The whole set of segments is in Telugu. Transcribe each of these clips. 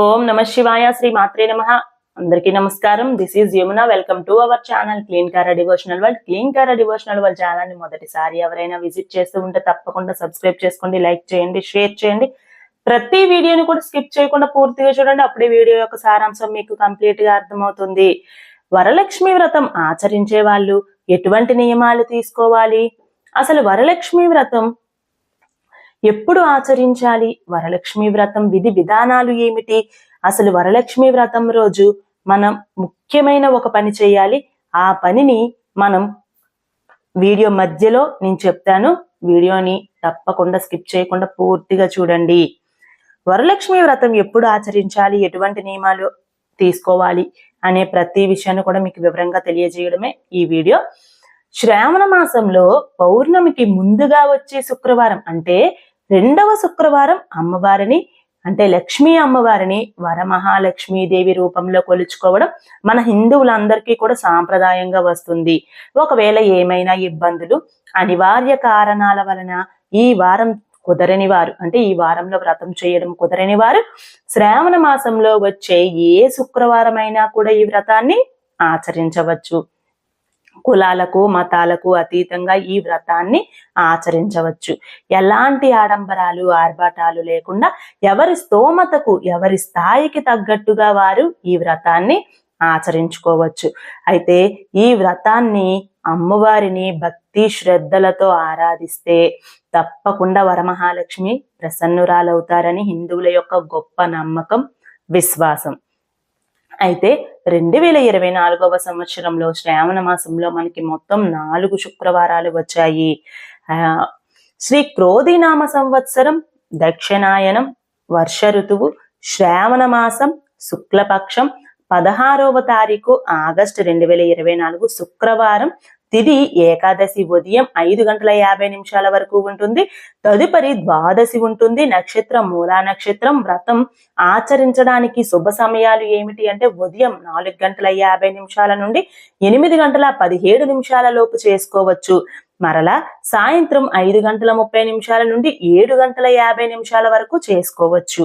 ఓం నమ శివాయ శ్రీ మాత్రే నమ. అందరికీ నమస్కారం. This is Yamuna welcome to our channel clean కారా డివోషనల్ వరల్డ్ క్లీన్ కారా డివోషనల్ వరల్డ్ ఛానల్ని మొదటిసారి ఎవరైనా విజిట్ చేస్తూ ఉంటే తప్పకుండా సబ్స్క్రైబ్ చేసుకోండి లైక్ చేయండి షేర్ చేయండి. ప్రతి వీడియోని కూడా స్కిప్ చేయకుండా పూర్తిగా చూడండి. అప్పుడే వీడియో యొక్క సారాంశం మీకు కంప్లీట్గా అర్థమవుతుంది. వరలక్ష్మి వ్రతం ఆచరించే వాళ్ళు ఎటువంటి నియమాలు తీసుకోవాలి? అసలు వరలక్ష్మి వ్రతం ఎప్పుడు ఆచరించాలి? వరలక్ష్మి వ్రతం విధి విధానాలు ఏమిటి? అసలు వరలక్ష్మి వ్రతం రోజు మనం ముఖ్యమైన ఒక పని చేయాలి. ఆ పనిని మనం వీడియో మధ్యలో నేను చెప్తాను. వీడియోని తప్పకుండా స్కిప్ చేయకుండా పూర్తిగా చూడండి. వరలక్ష్మి వ్రతం ఎప్పుడు ఆచరించాలి? ఎటువంటి నియమాలు తీసుకోవాలి? అనే ప్రతి విషయాన్ని కూడా మీకు వివరంగా తెలియజేయడమే ఈ వీడియో. శ్రావణ మాసంలో పౌర్ణమికి ముందుగా వచ్చే శుక్రవారం అంటే రెండవ శుక్రవారం అమ్మవారిని అంటే లక్ష్మీ అమ్మవారిని వరమహాలక్ష్మీదేవి రూపంలో కొలుచుకోవడం మన హిందువులందరికీ కూడా సాంప్రదాయంగా వస్తుంది. ఒకవేళ ఏమైనా ఇబ్బందులు అనివార్య కారణాల వలన ఈ వారం కుదరని వారు అంటే ఈ వారంలో వ్రతం చేయడం కుదరని వారు శ్రావణ మాసంలో వచ్చే ఏ శుక్రవారమైనా కూడా ఈ వ్రతాన్ని ఆచరించవచ్చు. కులాలకు మతాలకు అతీతంగా ఈ వ్రతాన్ని ఆచరించవచ్చు. ఎలాంటి ఆడంబరాలు ఆర్భాటాలు లేకుండా ఎవరి స్తోమతకు ఎవరి స్థాయికి తగ్గట్టుగా వారు ఈ వ్రతాన్ని ఆచరించుకోవచ్చు. అయితే ఈ వ్రతాన్ని అమ్మవారిని భక్తి శ్రద్ధలతో ఆరాధిస్తే తప్పకుండా వరమహాలక్ష్మి ప్రసన్నురాలవుతారని హిందువుల యొక్క గొప్ప నమ్మకం విశ్వాసం. అయితే రెండు వేల ఇరవై నాలుగవ సంవత్సరంలో శ్రావణ మాసంలో మనకి మొత్తం నాలుగు శుక్రవారాలు వచ్చాయి. ఆ శ్రీ క్రోధినామ సంవత్సరం దక్షిణాయనం వర్ష ఋతువు శ్రావణ మాసం శుక్లపక్షం పదహారవ తారీఖు ఆగస్టు రెండు వేల ఇరవై నాలుగు శుక్రవారం తిది ఏకాదశి ఉదయం ఐదు గంటల యాభై నిమిషాల వరకు ఉంటుంది. తదుపరి ద్వాదశి ఉంటుంది. నక్షత్రం మూలా నక్షత్రం వ్రతం ఆచరించడానికి శుభ సమయాలు ఏమిటి అంటే ఉదయం నాలుగు గంటల యాభై నిమిషాల నుండి ఎనిమిది గంటల పదిహేడు నిమిషాల లోపు చేసుకోవచ్చు. మరలా సాయంత్రం ఐదు గంటల ముప్పై నిమిషాల నుండి ఏడు గంటల యాభై నిమిషాల వరకు చేసుకోవచ్చు.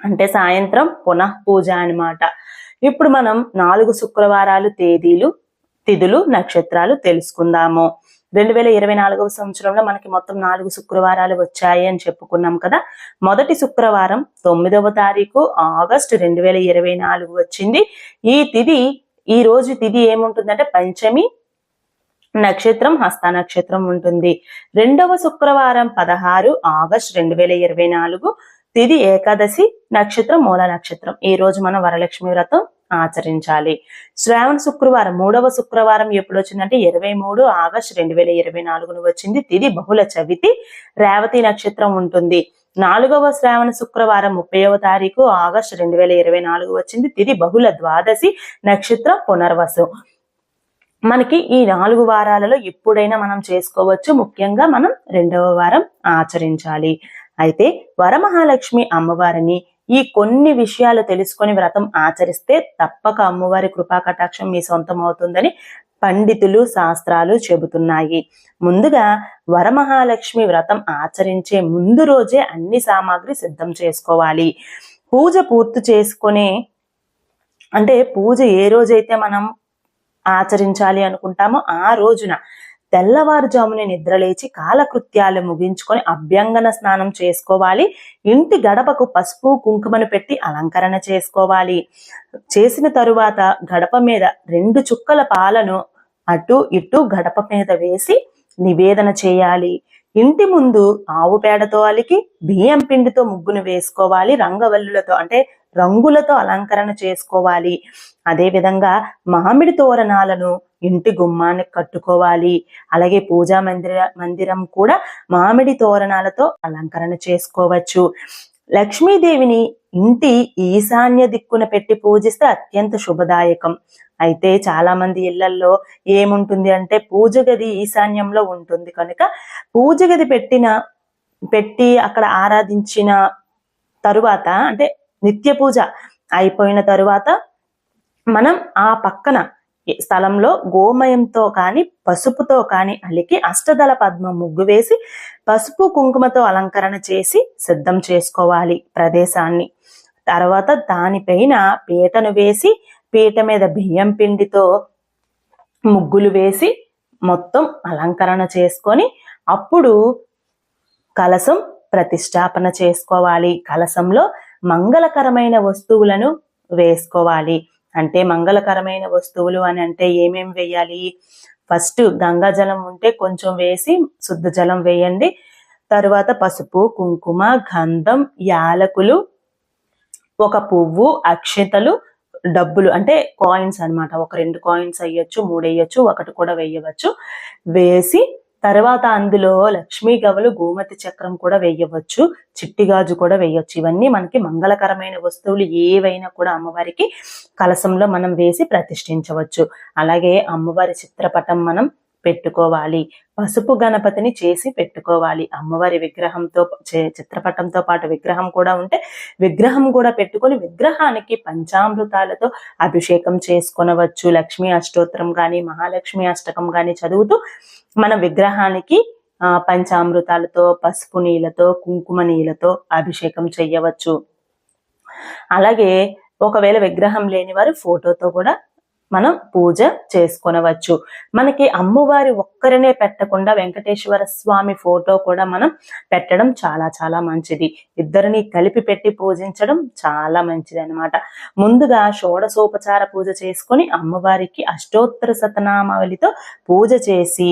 అంటే సాయంత్రం పునః పూజ అన్నమాట. ఇప్పుడు మనం నాలుగు శుక్రవారాలు తేదీలు తిథులు నక్షత్రాలు తెలుసుకుందాము. రెండు వేల ఇరవై నాలుగవ సంవత్సరంలో మనకి మొత్తం నాలుగు శుక్రవారాలు వచ్చాయి అని చెప్పుకున్నాం కదా. మొదటి శుక్రవారం తొమ్మిదవ తారీఖు ఆగస్టు రెండు వేల ఇరవై నాలుగు వచ్చింది. ఈ తిథి ఈ రోజు తిథి ఏముంటుందంటే పంచమి నక్షత్రం హస్త నక్షత్రం ఉంటుంది. రెండవ శుక్రవారం పదహారు ఆగస్ట్ రెండు వేల ఇరవై నాలుగు తిది ఏకాదశి నక్షత్రం మూల నక్షత్రం. ఈ రోజు మనం వరలక్ష్మి వ్రతం ఆచరించాలి. శ్రావణ శుక్రవారం మూడవ శుక్రవారం ఎప్పుడు వచ్చిందంటే ఇరవై మూడు ఆగస్ట్ రెండు వేల ఇరవై నాలుగును వచ్చింది. తిది బహుళ చవితి రేవతి నక్షత్రం ఉంటుంది. నాలుగవ శ్రావణ శుక్రవారం ముప్పైవ తారీఖు ఆగస్ట్ రెండు వేల ఇరవై నాలుగు వచ్చింది. తిది బహుళ ద్వాదశి నక్షత్రం పునర్వసు. మనకి ఈ నాలుగు వారాలలో ఎప్పుడైనా మనం చేసుకోవచ్చు. ముఖ్యంగా మనం రెండవ వారం ఆచరించాలి. అయితే వరమహాలక్ష్మి అమ్మవారిని ఈ కొన్ని విషయాలు తెలుసుకొని వ్రతం ఆచరిస్తే తప్పక అమ్మవారి కృపా కటాక్షం మీ సొంతం అవుతుందని పండితులు శాస్త్రాలు చెబుతున్నాయి. ముందుగా వరమహాలక్ష్మి వ్రతం ఆచరించే ముందు రోజే అన్ని సామాగ్రి సిద్ధం చేసుకోవాలి. పూజ పూర్తి చేసుకునే అంటే పూజ ఏ రోజైతే మనం ఆచరించాలి అనుకుంటామో ఆ రోజున తెల్లవారుజామునే నిద్రలేచి కాలకృత్యాలు ముగించుకొని అభ్యంగన స్నానం చేసుకోవాలి. ఇంటి గడపకు పసుపు కుంకుమను పెట్టి అలంకరణ చేసుకోవాలి. చేసిన తరువాత గడప మీద రెండు చుక్కల పాలను అటు ఇటు గడప మీద వేసి నివేదన చేయాలి. ఇంటి ముందు ఆవు పేడతో అలికి బియ్యం పిండితో ముగ్గును వేసుకోవాలి. రంగవల్లులతో అంటే రంగులతో అలంకరణ చేసుకోవాలి. అదే విధంగా మామిడి తోరణాలను ఇంటి గుమ్మానికి కట్టుకోవాలి. అలాగే పూజా మందిర మందిరం కూడా మామిడి తోరణాలతో అలంకరణ చేసుకోవచ్చు. లక్ష్మీదేవిని ఇంటి ఈశాన్య దిక్కున పెట్టి పూజిస్తే అత్యంత శుభదాయకం. అయితే చాలా మంది ఇళ్ళల్లో ఏముంటుంది అంటే పూజ గది ఈశాన్యంలో ఉంటుంది కనుక పూజ గది పెట్టిన పెట్టి అక్కడ ఆరాధించిన తరువాత అంటే నిత్య పూజ అయిపోయిన తరువాత మనం ఆ పక్కన స్థలంలో గోమయంతో కానీ పసుపుతో కానీ అలికి అష్టదళ పద్మ ముగ్గు వేసి పసుపు కుంకుమతో అలంకరణ చేసి సిద్ధం చేసుకోవాలి ప్రదేశాన్ని. తర్వాత దానిపైన పీటను వేసి పీట మీద బియ్యం పిండితో ముగ్గులు వేసి మొత్తం అలంకరణ చేసుకొని అప్పుడు కలసం ప్రతిష్టాపన చేసుకోవాలి. కలసంలో మంగళకరమైన వస్తువులను వేసుకోవాలి. అంటే మంగళకరమైన వస్తువులు అని అంటే ఏమేమి వేయాలి? ఫస్ట్ గంగా జలం ఉంటే కొంచెం వేసి శుద్ధ జలం వేయండి. తరువాత పసుపు కుంకుమ గంధం యాలకులు ఒక పువ్వు అక్షతలు డబ్బులు అంటే కాయిన్స్ అనమాట ఒక రెండు కాయిన్స్ వేయొచ్చు మూడు వేయచ్చు ఒకటి కూడా వేయవచ్చు. వేసి తర్వాత అందులో లక్ష్మీ గవలు గోమతి చక్రం కూడా వేయవచ్చు చిట్టి గాజు కూడా వేయొచ్చు. ఇవన్నీ మనకి మంగళకరమైన వస్తువులు ఏవైనా కూడా అమ్మవారికి కలసంలో మనం వేసి ప్రతిష్ఠించవచ్చు. అలాగే అమ్మవారి చిత్రపటం మనం పెట్టుకోవాలి. పసుపు గణపతిని చేసి పెట్టుకోవాలి. అమ్మవారి విగ్రహంతో చే- చిత్రపటంతో పాటు విగ్రహం కూడా ఉంటే విగ్రహం కూడా పెట్టుకొని విగ్రహానికి పంచామృతాలతో అభిషేకం చేసుకొనవచ్చు. లక్ష్మీ అష్టోత్తరం కానీ మహాలక్ష్మి అష్టకం కానీ చదువుతూ మన విగ్రహానికి ఆ, పంచామృతాలతో పసుపు నీళ్ళతో కుంకుమ నీళ్ళతో అభిషేకం చేయవచ్చు అలాగే ఒకవేళ విగ్రహం లేని వారు ఫోటోతో కూడా మనం పూజ చేసుకొనవచ్చు. మనకి అమ్మవారి ఒక్కరినే పెట్టకుండా వెంకటేశ్వర స్వామి ఫోటో కూడా మనం పెట్టడం చాలా చాలా మంచిది. ఇద్దరిని కలిపి పెట్టి పూజించడం చాలా మంచిది అన్నమాట ముందుగా షోడశోపచార పూజ చేసుకొని అమ్మవారికి అష్టోత్తర శతనామావళితో పూజ చేసి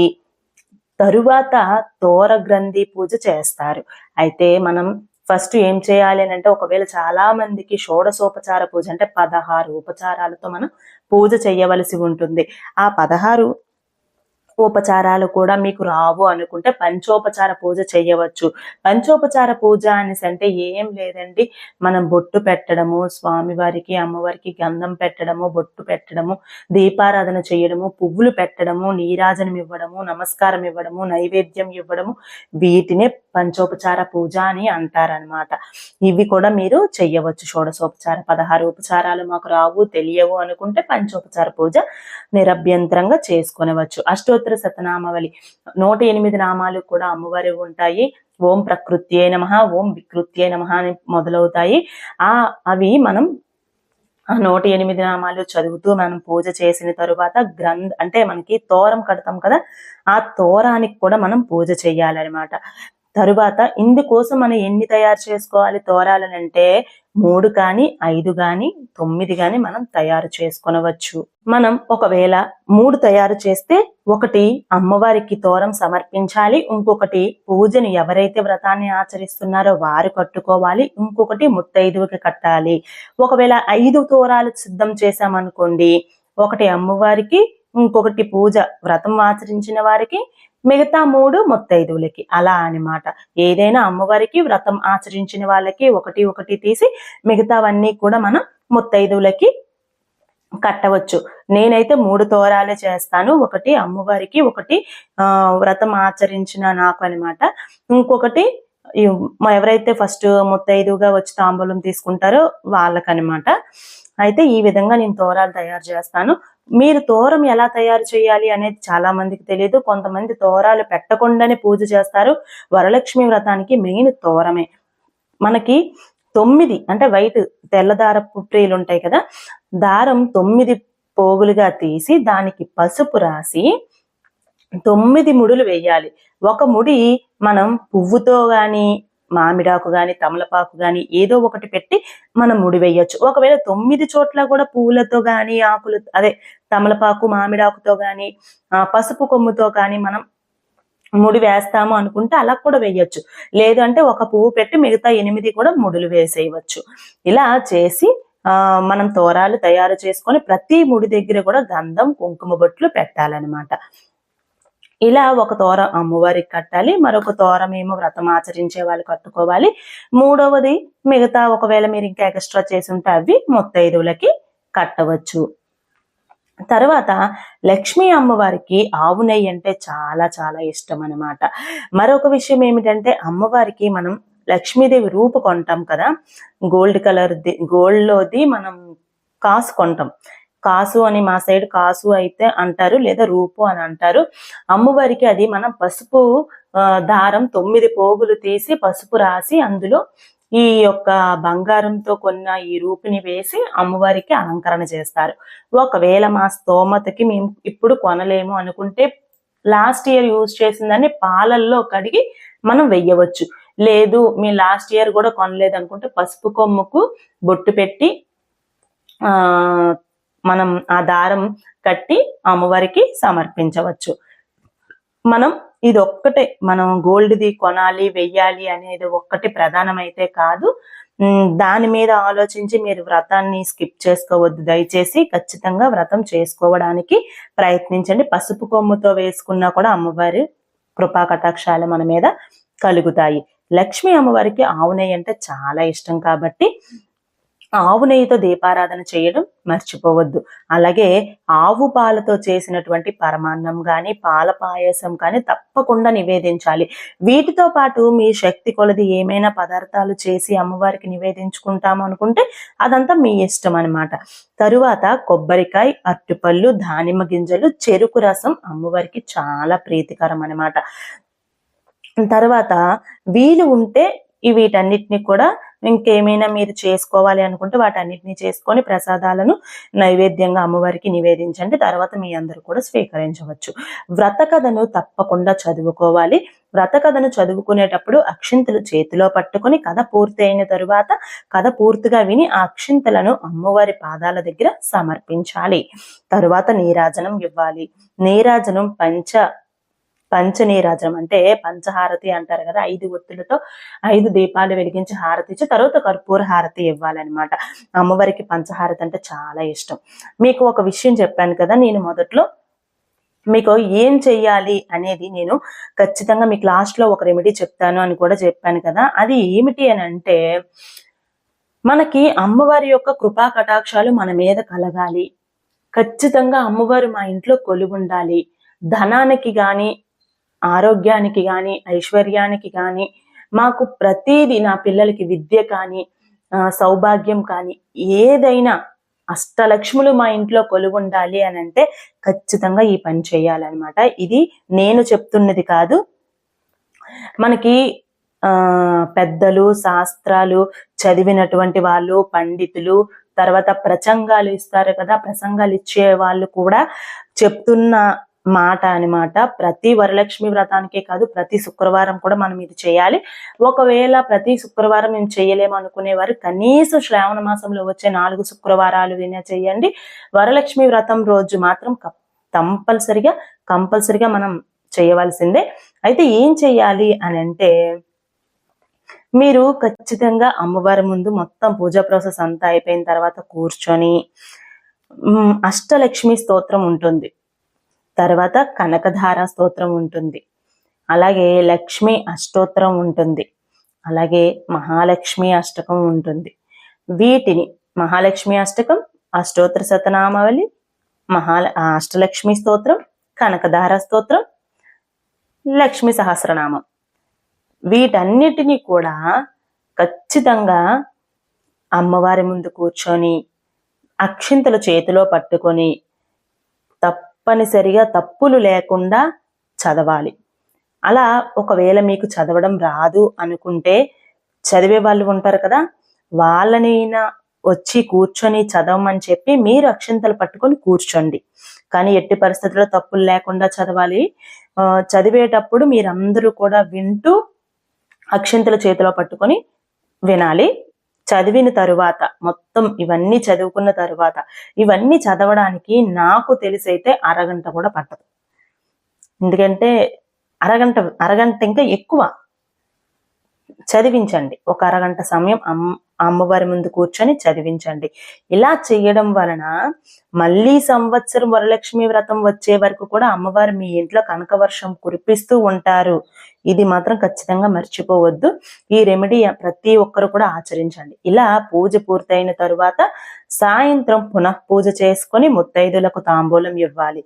తరువాత తోర గ్రంథి పూజ చేస్తారు. అయితే మనం ఫస్ట్ ఏం చేయాలి అని అంటే ఒకవేళ చాలా మందికి షోడశోపచార పూజ అంటే పదహారు ఉపచారాలతో మనం పూజ చేయవలసి ఉంటుంది. ఆ పదహారు ఉపచారాలు కూడా మీకు రావు అనుకుంటే పంచోపచార పూజ చేయవచ్చు. పంచోపచార పూజ అనేసి అంటే ఏం లేదండి. మనం బొట్టు పెట్టడము స్వామివారికి అమ్మవారికి గంధం పెట్టడము బొట్టు పెట్టడము దీపారాధన చేయడము పువ్వులు పెట్టడము నీరాజనం ఇవ్వడము నమస్కారం ఇవ్వడము నైవేద్యం ఇవ్వడము వీటినే పంచోపచార పూజ అని అంటారనమాట ఇవి కూడా మీరు చెయ్యవచ్చు షోడశోపచార పదహారు ఉపచారాలు మాకు రావు తెలియవు అనుకుంటే పంచోపచార పూజ నిరభ్యంతరంగా చేసుకొనవచ్చు. అష్టోత్తర శతనామావళి నూట ఎనిమిది నామాలు కూడా అమ్మవారి ఉంటాయి. ఓం ప్రకృత్యే నమ ఓం వికృత్యే నమ అని మొదలవుతాయి. ఆ అవి మనం ఆ నూట ఎనిమిది నామాలు చదువుతూ మనం పూజ చేసిన తరువాత గ్రంథ అంటే మనకి తోరం కడతాం కదా ఆ తోరానికి కూడా మనం పూజ చేయాలన్నమాట. తరువాత ఇందుకోసం మనం ఎన్ని తయారు చేసుకోవాలి తోరాలనంటే మూడు కానీ ఐదు కానీ తొమ్మిది కానీ మనం తయారు చేసుకొనవచ్చు. మనం ఒకవేళ మూడు తయారు చేస్తే ఒకటి అమ్మవారికి తోరం సమర్పించాలి ఇంకొకటి పూజని ఎవరైతే వ్రతాన్ని ఆచరిస్తున్నారో వారు కట్టుకోవాలి ఇంకొకటి ముత్తైదువుకి కట్టాలి. ఒకవేళ ఐదు తోరాలు సిద్ధం చేశామనుకోండి ఒకటి అమ్మవారికి ఇంకొకటి పూజ వ్రతం ఆచరించిన వారికి మిగతా మూడు ముత్తైదువులకి. అలా అన్నమాట ఏదైనా అమ్మవారికి వ్రతం ఆచరించిన వాళ్ళకి ఒకటి ఒకటి తీసి మిగతావన్నీ కూడా మనం ముత్తైదువులకి కట్టవచ్చు. నేనైతే మూడు తోరాలే చేస్తాను. ఒకటి అమ్మవారికి ఒకటి ఆ వ్రతం ఆచరించిన నాకు అనమాట. ఇంకొకటి ఎవరైతే ఫస్ట్ ముత్తైదుగా వచ్చి తాంబూలం తీసుకుంటారో వాళ్ళకనమాట. అయితే ఈ విధంగా నేను తోరాలు తయారు చేస్తాను. మీరు తోరం ఎలా తయారు చేయాలి అనేది చాలా మందికి తెలియదు కొంతమంది తోరాలు పెట్టకుండానే పూజ చేస్తారు. వరలక్ష్మి వ్రతానికి మెయిన్ తోరమే. మనకి తొమ్మిది అంటే వైట్ తెల్లదార పుట్రీలు ఉంటాయి కదా దారం తొమ్మిది పోగులుగా తీసి దానికి పసుపు రాసి తొమ్మిది ముడులు వేయాలి. ఒక ముడి మనం పువ్వుతో గాని మామిడాకు గాని తమలపాకు గాని ఏదో ఒకటి పెట్టి మనం ముడివేయచ్చు ఒకవేళ తొమ్మిది చోట్ల కూడా పూలతో గాని ఆకులు అదే తమలపాకు మామిడాకుతో గాని పసుపు కొమ్ముతో గాని మనం ముడి వేస్తాము అనుకుంటే అలా కూడా వేయచ్చు. లేదంటే ఒక పువ్వు పెట్టి మిగతా ఎనిమిది కూడా ముడులు వేసేయవచ్చు. ఇలా చేసి ఆ మనం తోరాలు తయారు చేసుకొని ప్రతి ముడి దగ్గర కూడా గంధం కుంకుమ బొట్లు పెట్టాలన్నమాట. ఇలా ఒక తోరం అమ్మవారికి కట్టాలి మరొక తోరం ఏమో వ్రతం ఆచరించే వాళ్ళు కట్టుకోవాలి. మూడవది మిగతా ఒకవేళ మీరు ఇంకా ఎక్స్ట్రా చేసి ఉంటే అవి ముత్తైదువులకి కట్టవచ్చు. తర్వాత లక్ష్మీ అమ్మవారికి ఆవు నెయ్యి అంటే చాలా చాలా ఇష్టం అన్నమాట. మరొక విషయం ఏమిటంటే అమ్మవారికి మనం లక్ష్మీదేవి రూపు కొంటాం కదా గోల్డ్ కలర్ గోల్డ్ లోది మనం కాసు కొంటాం. కాసు అని మా సైడ్ కాసు అయితే అంటారు లేదా రూపు అని అంటారు. అమ్మవారికి అది మనం పసుపు దారం తొమ్మిది పోగులు తీసి పసుపు రాసి అందులో ఈ యొక్క బంగారంతో కొన్న ఈ రూపిని వేసి అమ్మవారికి అలంకరణ చేస్తారు. ఒకవేళ మా స్తోమతకి మేము ఇప్పుడు కొనలేము అనుకుంటే లాస్ట్ ఇయర్ యూజ్ చేసిందని పాలల్లో కడిగి మనం వెయ్యవచ్చు. లేదు మీ లాస్ట్ ఇయర్ కూడా కొనలేదు అనుకుంటే పసుపు కొమ్ముకు బొట్టు పెట్టి ఆ మనం ఆ దారం కట్టి అమ్మవారికి సమర్పించవచ్చు. మనం ఇది ఒక్కటే మనం గోల్డ్ది కొనాలి వెయ్యాలి అనేది ఒక్కటి ప్రధానమైతే కాదు. దాని మీద ఆలోచించి మీరు వ్రతాన్ని స్కిప్ చేసుకోవద్దు. దయచేసి ఖచ్చితంగా వ్రతం చేసుకోవడానికి ప్రయత్నించండి. పసుపు కొమ్ముతో వేసుకున్నా కూడా అమ్మవారి కృపా కటాక్షాలు మన మీద కలుగుతాయి. లక్ష్మీ అమ్మవారికి ఆవు నెయ్యి అంటే చాలా ఇష్టం కాబట్టి ఆవు నెయ్యితో దీపారాధన చేయడం మర్చిపోవద్దు. అలాగే ఆవు పాలతో చేసినటువంటి పరమాన్నం కానీ పాల పాయసం కానీ తప్పకుండా నివేదించాలి. వీటితో పాటు మీ శక్తి కొలది ఏమైనా పదార్థాలు చేసి అమ్మవారికి నివేదించుకుంటాము అనుకుంటే అదంతా మీ ఇష్టం అన్నమాట. తరువాత కొబ్బరికాయ అరటిపళ్ళు దానిమ్మ గింజలు చెరుకు రసం అమ్మవారికి చాలా ప్రీతికరం అనమాట తర్వాత వీలు ఉంటే వీటన్నిటిని కూడా ఇంకేమైనా మీరు చేసుకోవాలి అనుకుంటే వాటన్నిటిని చేసుకొని ప్రసాదాలను నైవేద్యంగా అమ్మవారికి నివేదించండి. తర్వాత మీ అందరూ కూడా స్వీకరించవచ్చు. వ్రత కథను తప్పకుండా చదువుకోవాలి. వ్రత కథను చదువుకునేటప్పుడు అక్షింతలు చేతిలో పట్టుకొని కథ పూర్తి అయిన తరువాత కథ పూర్తిగా విని ఆ అక్షింతలను అమ్మవారి పాదాల దగ్గర సమర్పించాలి. తరువాత నీరాజనం ఇవ్వాలి. నీరాజనం పంచ పంచనీరాజనం అంటే పంచహారతి అంటారు కదా ఐదు ఒత్తులతో ఐదు దీపాలు వెలిగించి హారతి ఇచ్చి తర్వాత కర్పూర హారతి ఇవ్వాలన్నమాట. అమ్మవారికి పంచహారతి అంటే చాలా ఇష్టం. మీకు ఒక విషయం చెప్పాను కదా నేను మొదట్లో మీకు ఏం చెయ్యాలి అనేది నేను ఖచ్చితంగా మీకు లాస్ట్లో ఒక రెమెడీ చెప్తాను అని కూడా చెప్పాను కదా. అది ఏమిటి అని అంటే మనకి అమ్మవారి యొక్క కృపా కటాక్షాలు మన మీద కలగాలి. ఖచ్చితంగా అమ్మవారు మా ఇంట్లో కొలువుండాలి. ధనానికి కానీ ఆరోగ్యానికి కానీ ఐశ్వర్యానికి కానీ మాకు ప్రతిదీ నా పిల్లలకి విద్య కానీ సౌభాగ్యం కానీ ఏదైనా అష్టలక్ష్ములు మా ఇంట్లో కొలువుండాలి అని అంటే ఖచ్చితంగా ఈ పని చేయాలన్నమాట. ఇది నేను చెప్తున్నది కాదు. మనకి ఆ పెద్దలు శాస్త్రాలు చదివినటువంటి వాళ్ళు పండితులు తర్వాత ప్రసంగాలు ఇస్తారు కదా ప్రసంగాలు ఇచ్చే వాళ్ళు కూడా చెప్తున్న మాట అన్నమాట ప్రతి వరలక్ష్మి వ్రతానికే కాదు ప్రతి శుక్రవారం కూడా మనం ఇది చేయాలి. ఒకవేళ ప్రతి శుక్రవారం మేము చేయలేము అనుకునేవారు కనీసం శ్రావణ మాసంలో వచ్చే నాలుగు శుక్రవారాలు వినే చేయండి. వరలక్ష్మి వ్రతం రోజు మాత్రం కప్- కంపల్సరిగా కంపల్సరిగా మనం చేయవలసిందే. అయితే ఏం చెయ్యాలి అని అంటే మీరు ఖచ్చితంగా అమ్మవారి ముందు మొత్తం పూజా ప్రాసెస్ అంతా అయిపోయిన తర్వాత కూర్చొని అష్టలక్ష్మి స్తోత్రం ఉంటుంది. తర్వాత కనకధార స్తోత్రం ఉంటుంది. అలాగే లక్ష్మి అష్టోత్తరం ఉంటుంది. అలాగే మహాలక్ష్మి అష్టకం ఉంటుంది. వీటిని మహాలక్ష్మి అష్టకం అష్టోత్తర శతనామావళి మహా అష్టలక్ష్మి స్తోత్రం కనకధార స్తోత్రం లక్ష్మి సహస్రనామం. వీటన్నిటినీ కూడా ఖచ్చితంగా అమ్మవారి ముందు కూర్చొని అక్షింతలు చేతిలో పట్టుకొని తప్పనిసరిగా తప్పులు లేకుండా చదవాలి. అలా ఒకవేళ మీకు చదవడం రాదు అనుకుంటే చదివే వాళ్ళు ఉంటారు కదా వాళ్ళనైనా వచ్చి కూర్చొని చదవమని చెప్పి మీరు అక్షింతలు పట్టుకొని కూర్చోండి. కానీ ఎట్టి పరిస్థితుల్లో తప్పులు లేకుండా చదవాలి. చదివేటప్పుడు మీరందరూ కూడా వింటూ అక్షింతల చేతిలో పట్టుకొని వినాలి. చదివిన తరువాత మొత్తం ఇవన్నీ చదువుకున్న తరువాత ఇవన్నీ చదవడానికి నాకు తెలిసైతే అరగంట కూడా పట్టదు. ఎందుకంటే అరగంట అరగంట ఇంకా ఎక్కువ చదివించండి. ఒక అరగంట సమయం అమ్మ అమ్మవారి ముందు కూర్చొని చదివించండి. ఇలా చేయడం వలన మళ్ళీ సంవత్సరం వరలక్ష్మి వ్రతం వచ్చే వరకు కూడా అమ్మవారు మీ ఇంట్లో కనక వర్షం కురిపిస్తూ ఉంటారు. ఇది మాత్రం ఖచ్చితంగా మర్చిపోవద్దు. ఈ రెమెడీ ప్రతి ఒక్కరు కూడా ఆచరించండి. ఇలా పూజ పూర్తయిన తరువాత సాయంత్రం పునః పూజ చేసుకొని ముత్తైదులకు తాంబూలం ఇవ్వాలి.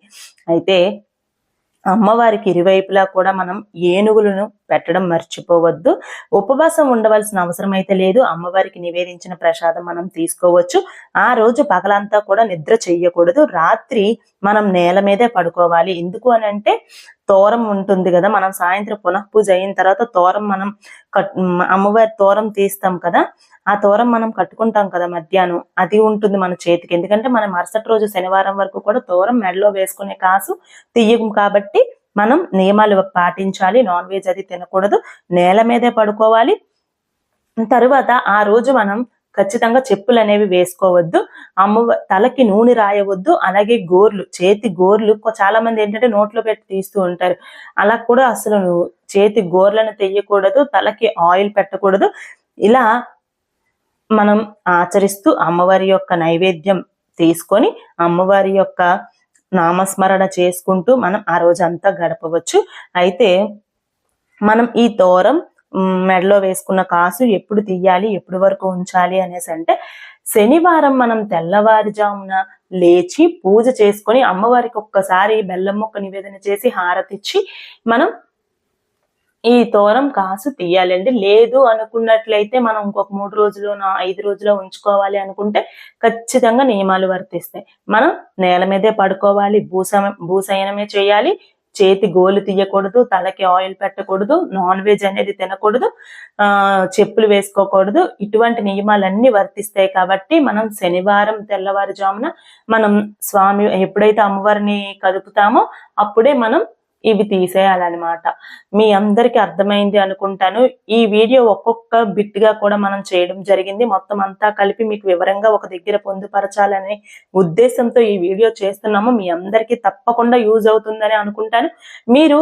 అయితే అమ్మవారికి ఇరువైపులా కూడా మనం ఏనుగులను పెట్టడం మర్చిపోవద్దు. ఉపవాసం ఉండవలసిన అవసరం అయితే లేదు. అమ్మవారికి నివేదించిన ప్రసాదం మనం తీసుకోవచ్చు. ఆ రోజు పగలంతా కూడా నిద్ర చెయ్యకూడదు. రాత్రి మనం నేల మీదే పడుకోవాలి. ఎందుకు అని అంటే తోరం ఉంటుంది కదా మనం సాయంత్రం పునః పూజ అయిన తర్వాత తోరం మనం కట్ అమ్మవారి తోరం తీస్తాం కదా ఆ తోరం మనం కట్టుకుంటాం కదా మధ్యాహ్నం అది ఉంటుంది మన చేతికి. ఎందుకంటే మనం మరుసటి రోజు శనివారం వరకు కూడా తోరం మెడలో వేసుకునే కాసు తీయము కాబట్టి మనం నియమాలు పాటించాలి. నాన్ వెజ్ అది తినకూడదు. నేల మీదే పడుకోవాలి. తరువాత ఆ రోజు మనం ఖచ్చితంగా చెప్పులు అనేవి వేసుకోవద్దు. అమ్మ తలకి నూనె రాయవద్దు. అలాగే గోర్లు చేతి గోర్లు. చాలా మంది ఏంటంటే నోట్లో పెట్టి తీస్తూ ఉంటారు. అలా కూడా అసలు నువ్వు చేతి గోర్లను తెయ్యకూడదు. తలకి ఆయిల్ పెట్టకూడదు. ఇలా మనం ఆచరిస్తూ అమ్మవారి యొక్క నైవేద్యం తీసుకొని అమ్మవారి యొక్క నామస్మరణ చేసుకుంటూ మనం ఆ రోజంతా గడపవచ్చు. అయితే మనం ఈ దూరం మెడలో వేసుకున్న కాసు ఎప్పుడు తీయాలి ఎప్పుడు వరకు ఉంచాలి అనేసి అంటే శనివారం మనం తెల్లవారుజామున లేచి పూజ చేసుకొని అమ్మవారికి ఒక్కసారి బెల్లం మొక్క నివేదన చేసి హారతిచ్చి మనం ఈ తోరం కాసు తీయాలండి లేదు అనుకున్నట్లయితే మనం ఇంకొక మూడు రోజులు ఐదు రోజులు ఉంచుకోవాలి అనుకుంటే ఖచ్చితంగా నియమాలు వర్తిస్తాయి. మనం నేల మీదే పడుకోవాలి భూస భూసయనమే చేయాలి చేతి గోలు తీయకూడదు తలకి ఆయిల్ పెట్టకూడదు నాన్ వెజ్ అనేది తినకూడదు ఆ చెప్పులు వేసుకోకూడదు. ఇటువంటి నియమాలన్నీ వర్తిస్తాయి కాబట్టి మనం శనివారం తెల్లవారుజామున మనం స్వామి ఎప్పుడైతే అమ్మవారిని కదుపుతామో అప్పుడే మనం ఇవి తీసేయాలన్నమాట. మీ అందరికి అర్థమైంది అనుకుంటాను. ఈ వీడియో ఒక్కొక్క బిట్గా కూడా మనం చేయడం జరిగింది. మొత్తం అంతా కలిపి మీకు వివరంగా ఒక దగ్గర పొందుపరచాలనే ఉద్దేశంతో ఈ వీడియో చేస్తున్నాము. మీ అందరికీ తప్పకుండా యూజ్ అవుతుందని అనుకుంటాను. మీరు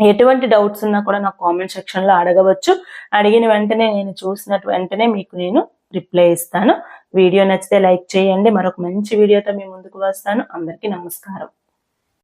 ఎటువంటి డౌట్స్ ఉన్నా కూడా నాకు కామెంట్ సెక్షన్లో అడగవచ్చు. అడిగిన వెంటనే నేను చూసినట్టు వెంటనే మీకు నేను రిప్లై ఇస్తాను. వీడియో నచ్చితే లైక్ చేయండి. మరొక మంచి వీడియోతో మీ ముందుకు వస్తాను. అందరికీ నమస్కారం.